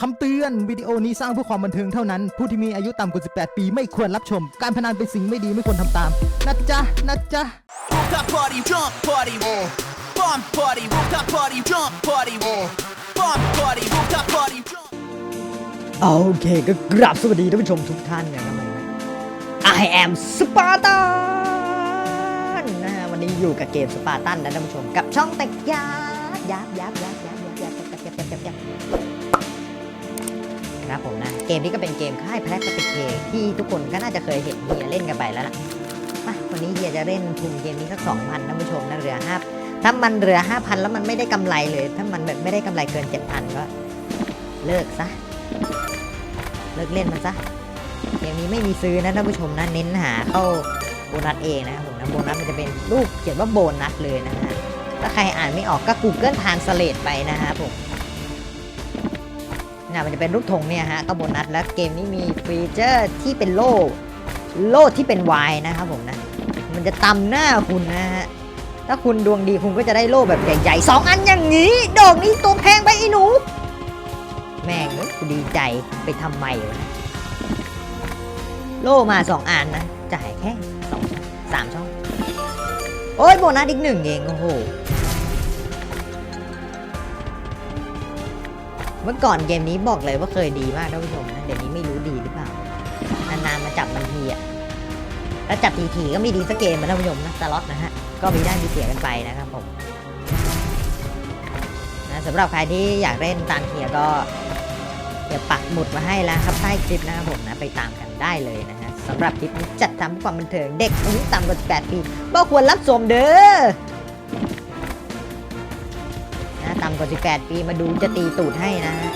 คำเตือนวิดีโอนี้สร้างเพื่อความบันเทิงเท่านั้น ผู้ที่มีอายุต่ำกว่า 18 ปีไม่ควรรับชม การพนันเป็นสิ่งไม่ดีไม่ควรทำตาม นะจ๊ะ นะจ๊ะ Rooftop party, jump party, bomb party, rooftop party, jump party, bomb party, rooftop party, jump. โอเคก็กราบสวัสดีท่านผู้ชมทุกท่านนะครับผมนะ I am Spartan นะฮะวันนี้อยู่กับเกม Spartan นะท่านผู้ชมกับช่องแต่ยาบยับยับยับยับยับยับยับยับยับยับ ครับผมนะ เกมนี้ก็เป็นเกมค่ายแพลสติกเคที่ทุกคนก็น่าจะเคยเห็นเฮียเล่นกันไปแล้วล่ะมาวันนี้เฮียจะเล่นทุนเกมนี้สักสองพันท่านผู้ชมนะเรือห้าถ้ามันเรือห้าพันแล้วมันไม่ได้กำไรเลย ถ้ามันแบบไม่ได้กำไรเกินเจ็ดพันก็ เลิกซะ เลิกเล่นมันซะเกมนี้ไม่มีซื้อนะท่านผู้ชมนะเน้นหาเข้าโบนัสเองนะครับผมนะโบนัสมันจะเป็นรูปเขียนว่าโบนัสเลยนะฮะถ้าใครอ่านไม่ออกก็ Google Translate ไปนะฮะผม น่ะมันจะเป็นรูปธงเนี่ยฮะก็โบนัสแล้วเกมนี้มีฟีเจอร์ที่เป็นโล่โล่ที่เป็นวายนะครับผมนะ มันจะตำหน้าคุณนะฮะถ้าคุณดวงดีคุณก็จะได้โล่แบบใหญ่ๆสองอันอย่างนี้ ดอกนี้ตัวแพงไปไอ้หนู แม่งเอ้ยกูดีใจไปทำไมวะโล่มาสองอันนะจ่ายแค่สองสามช่อง โอ้ยโบนัสอีกหนึ่งเองโอ้โห เมื่อก่อนเกมนี้บอกเลยว่าเคยดีมากท่านผู้ชมนะเดี๋ยวนี้ไม่รู้ดีหรือเปล่านานๆมาจับมันทีอะถ้าจับทีๆก็ไม่ดีสักเกมนะท่านผู้ชมนะสล็อตนะฮะก็มีได้มีเสียกันไปนะครับผมนะสำหรับใครที่อยากเล่นตามเทียก็เดี๋ยวปักหมุดมาให้แล้วครับใต้คลิปนะครับผมนะไปตามกันได้เลยนะฮะสำหรับคลิปนี้จัดทำความบันเทิงเด็กอายุต่ำกว่า18ปีก็ควรรับชมเด้อำกว่า18 ปีมาดูจะตีตูดให้นะฮะ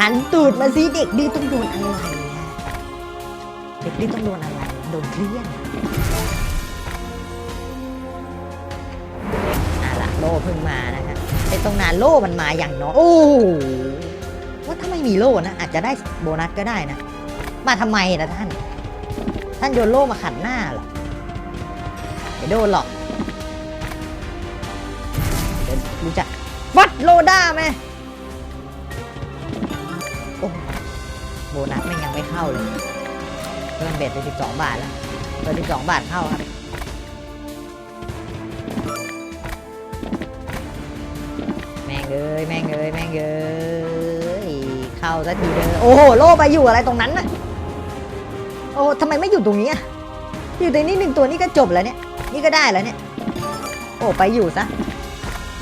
หันตูดมาสิเด็กดื้อต้องโดนอะไรฮะเด็กดื้อต้องโดนอะไรโดนเครียดอะละโล่เพิ่งมานะฮะไอ้ตรงนั้นโล่มันมาอย่างน้อยโอ้ว่าถ้าไม่มีโล่นะอาจจะได้โบนัสก็ได้นะ มาทำไมนะท่าน ท่านโยนโล่มาขัดหน้าหรอไม่โดนหรอกเดี๋ยวรู้จัก โลด้าไหมโอ้โบนัสไม่งยังไม่เข้าเลยเพิ่มเบ็ดไป12บาทแล้วเพิ่ม12บาทเข้าครับแม่งเอ้ยแม่งเอ้ยแม่งเอ้ยเข้าสักทีเด้อโอ้โหโล่ไปอยู่อะไรตรงนั้นน่ะโอ้ทำไมไม่อยู่ตรงนี้อะอยู่ตรงนี้หนึ่งตัวนี่ก็จบแล้วเนี่ยนี่ก็ได้แล้วเนี่ยโอ้ไปอยู่ซะ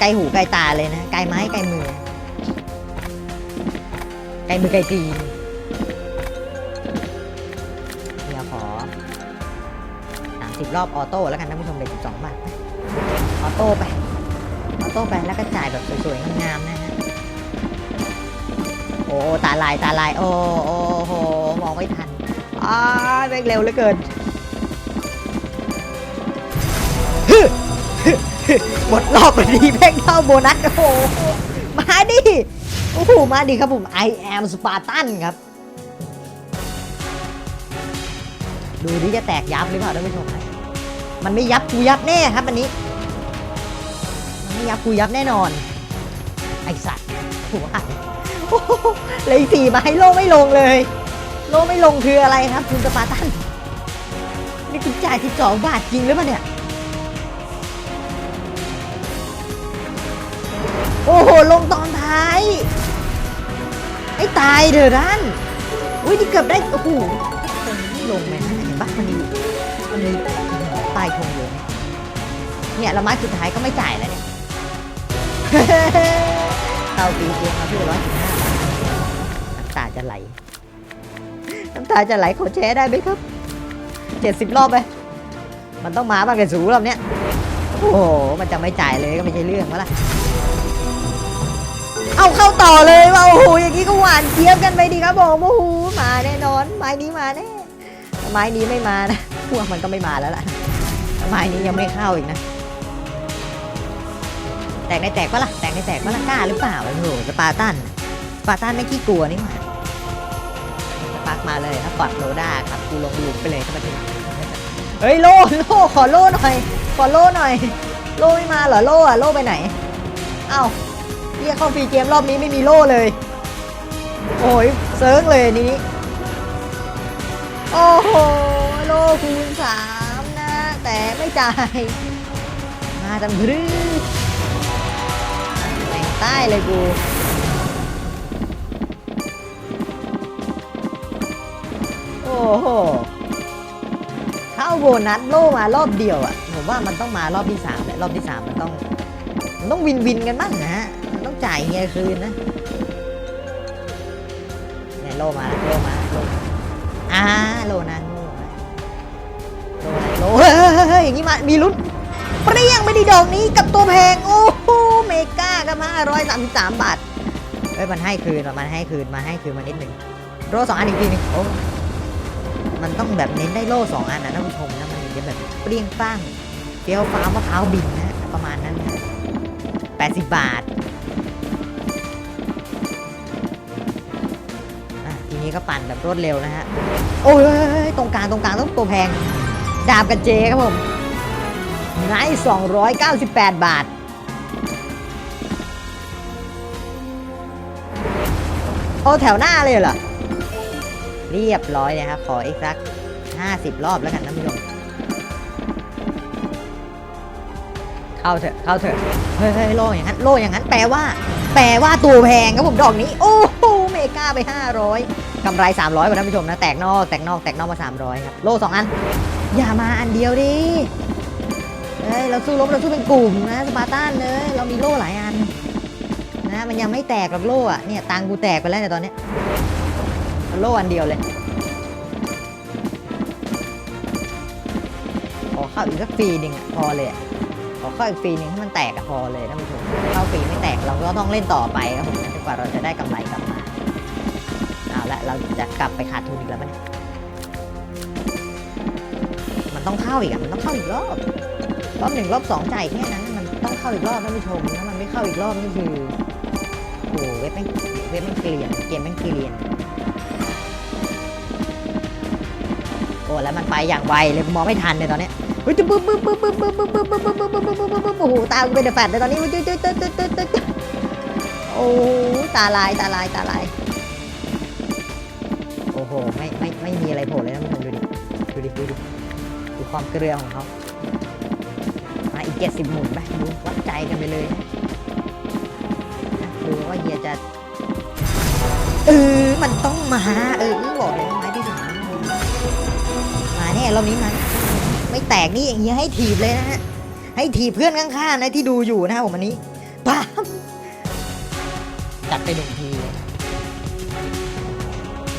ไกลหูไกลตาเลยนะ ไกลไม้ไกลมือ ไกลมือไกลตีนเดี๋ยวขอสามสิบรอบออโต้แล้วกันท่านผู้ชมเป็นสิบสองบาทออโต้ไป ออโต้ไปแล้วก็จ่ายแบบสวยๆงามๆนะฮะ โอ้ตาลายตาลาย โอ้โอ้โหมองไม่ทันอ้าวแม่งเร็วเหลือเกิน หมดรอบพอดีแม่งเข้าโบนัสโอ้โหมาดิโอ้โหมาดิครับผม I am Spartan ครับ ดูดิจะแตกยับหรือเปล่าท่านผู้ชมนะมันไม่ยับกูยับแน่ครับอันนี้ไม่ยับกูยับแน่นอน ไอสัตว์หัวเลยสี่มาให้โลไม่ลงเลย โลไม่ลงคืออะไรครับ คุณสปาร์ตัน นี่คุณจ่ายที่สองบาทจริงหรือเปล่าเนี่ย อ้โห ลงตอนท้าย ไอ้ตายเถอะท่นอุ้ยนี่เกือบได้ โอ้โหไม่ลงไหมนะเห็นปะมันมีมันมีตายคงอยู่เนี่ยล้วไม้สุดท้ายก็ไม่จ่ายแล้วเนี่ยเตาปีเกียงมาพี่ร้อยสิบห้าน้ำตาจะไหล น้ำตาจะไหลขอแชร์ได้ไหมครับเจ็ดสิบรอบไป มันต้องมาบ้างกับสูรอบเนี้ยโอ้โห มันจะไม่จ่ายเลยก็ไม่ใช่เรื่องวะล่ะ เอาเข้าต่อเลยว่าโอ้โหอย่างนี้ก็หวานเจี๊ยบกันไปดีครับผมโอ้โหมาแน่นอน ไม้นี้มาแน่ไม้นี้ไม่มานะพวกมันก็ไม่มาแล้วล่ะไม้นี้ยังไม่เข้าอีกนะ แตกในแตกปะล่ะแตกในแตกปะล่ะกล้าหรือเปล่าโอ้โหสปาร์ตันสปาร์ตันไม่ขี้กลัวนี่หว่าปาร์กมาเลยครับกอดโรด้าครับกูลงหลุมไปเลยครับทีเฮ้ยโลโลขอโลหน่อยขอโลหน่อย โลไม่มาเหรอโล่อะโลไปไหนเอ้า เรียกเข้าฟรีเกมรอบนี้ไม่มีโล่เลย โอ้ยเซิร์งเลยนี่โอ้โหโลคูณสามนะ แต่ไม่จ่าย มาทำรืดแต่งใต้เลยกูโอ้โหเข้าโบนัสโล่มารอบเดียวอะ่ะ ผมว่ามันต้องมารอบที่สามแหละรอบที่สามมันต้องมันต้องวินวินกันบ้างนะฮะ จ่ายเฮียคืนนะเนี่ยโลมาแล้วโลมาโลอ่าโลนางโง่อะโลอะไรโลเฮ้ยอย่างนี้มามีลุ้นเปรี้ยงไม่ด้ดอกนี้กับตัวแพงโอ้โหเมกากับห้าร้อยสามสิบสามบาทเฮ้ยมันให้คืนมันให้คืนมาให้คืนมานิดหนึ่งโลสองอันอีกทีหนึงโอ้มันต้องแบบเน้นได้โล่สองอันนะท่านผู้ชมนะมันจะแบบเปรี้ยงป้างเฟี้ยวฟ้ามะพร้าวบินนะประมาณนั้นนะ80 บาท นี้ก็ปั่นแบบรวดเร็วนะฮะ โอ้ยตรงกลางตรงกลางต้องตัวแพง ดาบกับเจครับผมไนท์298บแปดบาท โอ้แถวหน้าเลยเหรอ เรียบร้อยเลยครับ ขออีกสัก50รอบแล้วกันท่านผู้ชมเข้าเถอะเข้าเถอะเฮ้ยเฮ้ยโล่อย่างนั้นโล่อย่างนั้นแปลว่า แปลว่าตัวแพงครับผมดอกนี้ โอ้โหเมกาไป 500 กำไร 300กว่าท่านผู้ชมนะ แตกนอก แตกนอก แตกนอกมา 300 ครับ โล่สองอัน อย่ามาอันเดียวดิ เฮ้ย เราสู้รบเราสู้เป็นกลุ่มนะ สปาร์ตันเลย เรามีโล่หลายอัน นะ มันยังไม่แตกหรอกโล่อะเนี่ย ตังกูแตกไปแล้วเนี่ยตอนนี้ โล่อันเดียวเลย ขอเข้าอีกสักฟีหนึ่งอะพอเลยอะขอเข้าอีกฟีหนึ่งให้มันแตกอะพอเลยท่านผู้ชมเข้าฟีไม่แตกเราก็ต้องเล่นต่อไปครับผมจนกว่าเราจะได้กำไรกลับมา เราจะกลับไปขาดทุนอีกแล้วไหมเนี่ยมันต้องเข้าอีกอะมันต้องเข้าอีกรอบ รอบหนึ่งรอบสองจ่ายแค่นั้น มันต้องเข้าอีกรอบท่านผู้ชมถ้ามันไม่เข้าอีกรอบนี่คือโอ้เว็บแม่เว็บแม่เกลียน เกมแม่เกลียน โอ้แล้วมันไปอย่างไวเลยมองไม่ทันเลยตอนนี้เฮ้ยจะบึ้มบึ้มบึ้มบึ้มบึ้มบึ้มบึ้มบึ้มบึ้มบึ้มบึ้มบึ้มบึ้มบึ้มบึ้มโอ้โหตากูเป็นเดอะแฟดเลยตอนนี้ตึ๊ดตึ๊ดตึ๊ดตึ๊ดตึ๊ดตึ๊ดตึ๊ดโอ้ตาลายตาลายตาลาย โอ้โหไม่ไม่ไม่มีอะไรโผล่เลยนะมึงดูดิดูดิดูดิดูความเกลือของเขามาอีกเจ็ดสิบหมุนไปดูวัดใจกันไปเลยดูว่าเฮียจะเออมันต้องมาเออบอกเลยไม้ที่สามมาแน่รอบนี้มันไม่แตกนี่อย่างเงี้ยให้ถีบเลยนะฮะให้ถีบเพื่อนข้างๆนะที่ดูอยู่นะครับผมอันนี้ป้ามจัดไปหนึ่งที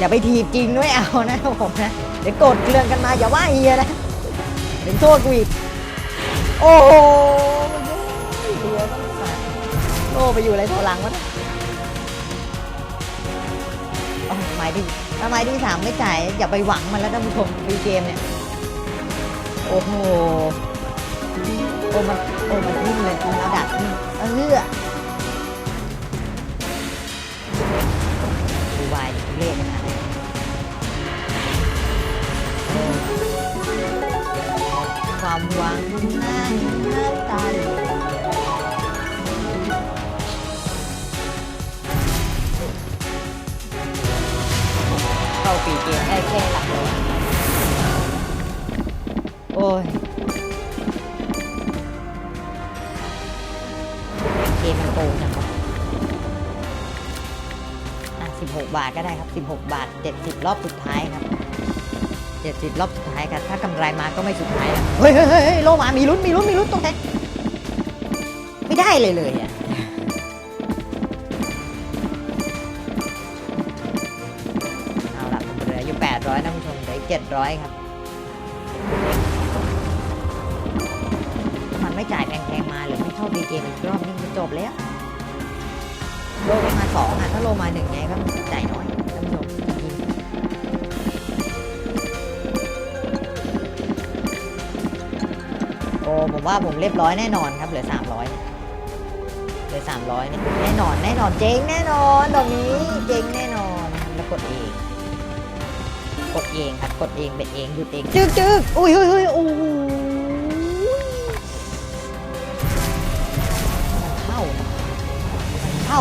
อย่าไปถีบจริงด้วยเอานะผมนะ เดี๋ยวโกรธเกลืองกันมาอย่าว่าเฮียนะเป็นโทษกูอีกโอ้โหเฮียต้องสาดโลไปอยู่อะไรตัวหลังวะนี่ยเอาไม้ที่ถ้าไมที่สามไม่จ่ายอย่าไปหวังมันแล้วท่านผู้ชมดูเกมเนี่ย โอ้โห โอ้มันโอ้มันนิ่มเลยมันเอาดัดเออ อ้ยเกมมันโกงจังวะอะ16 บาทก็ได้ครับ 16 บาท 70 รอบสุดท้ายครับ 70 รอบสุดท้ายครับ ถ้ากำไรมาก็ไม่สุดท้ายแล้วเฮ้ยเฮ้ยเฮ้ยโลมา มีลุ้น มีลุ้น มีลุ้นตรงไหนไม่ได้เลยเลยอะเอาล่ะผมเหลืออยู่ 800นะคุณผู้ชมเหลืออีก700 ครับ ไม่จ่ายแพงๆมาหรือไม่เข้าดีเกมอีกรอบนี่มันจบแล้วโลมาสองอะถ้าโลมาหนึ่งไงก็จ่ายน้อยท่านผู้ชมจริงโอ้ผมว่าผมเรียบร้อยแน่นอนครับเหลือสามร้อยเหลือสามร้อยเนี่ยแน่นอนแน่นอนเจ๊งแน่นอนดอกนี้เจ๊งแน่นอนแล้วกดเองกดเองครับกดเองเบ็ดเองหยุดเองจึ๊กจึ๊กอุ้ยเฮ้ยเฮ้ย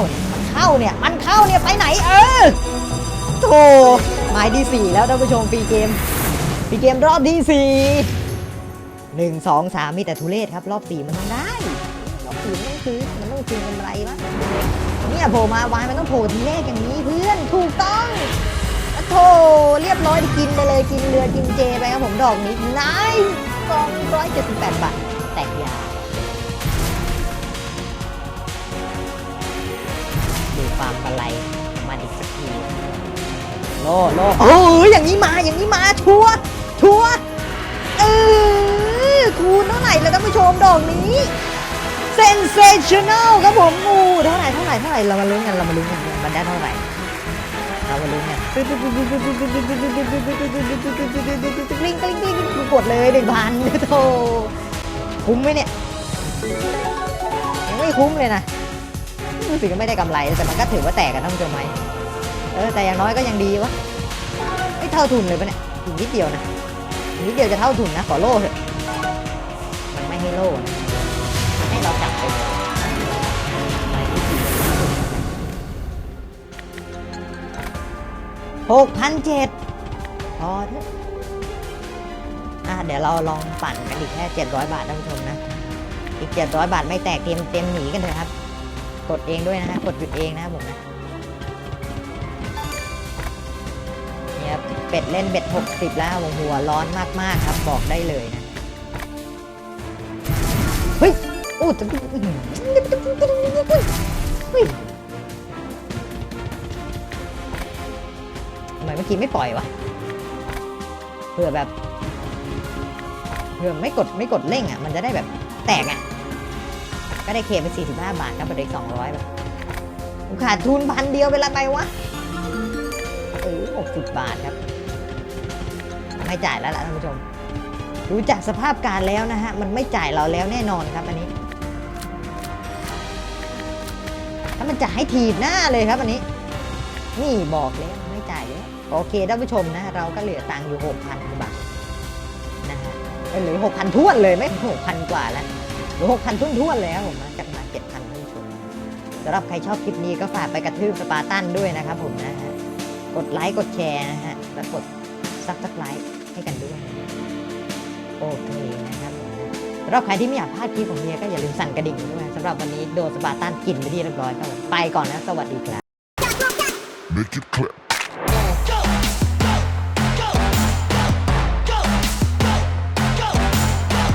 เข้านะมันเข้าเนี่ยมันเข้าเนี่ยมันเข้าเนี่ยไปไหนเออโหหมายที่สี่แล้วท่านผู้ชมฟรีเกมฟรีเกมรอบที่สี่หนึ่งสองสามมีแต่ทุเรศครับ รอบสี่มันต้องได้รอบสี่มันต้องซื้อมันต้องซื้อกำไรวะเนี่ยโผล่มาวายมันต้องโผล่ทีแรกอย่างนี้เพื่อนถูกต้องโถเรียบร้อยกินไปเลยกินเรือกินเจไปครับผมดอกนี้นายสองร้อยเจ็ดสิบแปดบาทแตกยา โลโลเอออย่างนี้มาอย่างนี้มาชัวชัวเออคูณเท่าไหร่แล้วท่านผู้ชมดอกนี้ sensational ครับผมงูเท่าไหร่เท่าไหร่เท่าไหร่เรามาลุ้นกันเรามาลุ้นกันมันได้เท่าไหร่เรามาลุ้นกันกลิ้งกลิ้งกลิ้งกูกดเลยหนึ่งพันโธ่คุ้มไหมเนี่ยยังไม่คุ้มเลยนะรู้สึกว่าไม่ได้กำไรแต่มันก็ถือว่าแตกกันท่านผู้ชมไหม เออแต่อย่างน้อยก็ยังดีวะไม่เท่าทุนเลยปะเนี่ยอีกนิดเดียวนะนิดเดียวจะเท่าทุนนะขอโล่เถอะมันไม่ให้โล่นะให้เราจับไปหกพันเจ็ดพอเถอะอะเดี๋ยวเราลองปั่นกันอีกแค่เจ็ดร้อยบาทท่านผู้ชมนะ อีกเจ็ดร้อยบาทไม่แตกเต็มเต็มหนีกันเถอะครับ กดเองด้วยนะฮะกดหยุดเองนะครับผมนะ เป็ดเล่นเบ็ด 60 แล้วหัวร้อนมาก ๆ ครับบอกได้เลยนะ เฮ้ยอู้จะอื้อหือเฮ้ยทำไมเมื่อกี้ไม่ปล่อยวะเผื่อแบบเผื่อไม่กดไม่กดเร่งอะ มันจะได้แบบแตกอะ ก็ได้เคไป 45 บาทครับไปได้200แบบขาดทุนพันเดียวเป็นไรไปวะเออ60 บาทครับ ไม่จ่ายแล้วล่ะท่านผู้ชมดูจากสภาพการแล้วนะฮะมันไม่จ่ายเราแล้วแน่นอนครับอันนี้ ถ้ามันจะให้ทีบหน้าเลยครับอันนี้ นี่บอกแล้วไม่จ่ายแล้วโอเคท่านผู้ชมนะเราก็เหลือตังค์อยู่6,000กว่าบาทนะฮะเออเหลือ6,000ท้วนเลยไม่6,000กว่าแล้วหลือ6,000ท้วนท้วนๆเลยครับผมนะจากมา7,000ท่านผู้ชมสำหรับใครชอบคลิปนี้ก็ฝากไปกระทืบสปาร์ตันด้วยนะครับผมนะฮะกดไลค์กดแชร์นะฮะแล้วกดซับสไครต์ ให้กันด้วย โอเคนะครับผมสำหรับใครที่ไม่อยากพลาดคลิปของเฮียก็อย่าลืมสั่นกระดิ่งด้วยสำหรับวันนี้โดนสปาร์ตันกินไปที่เรียบร้อยครับผมไปก่อนนะ สวัสดีครับ Make it clap.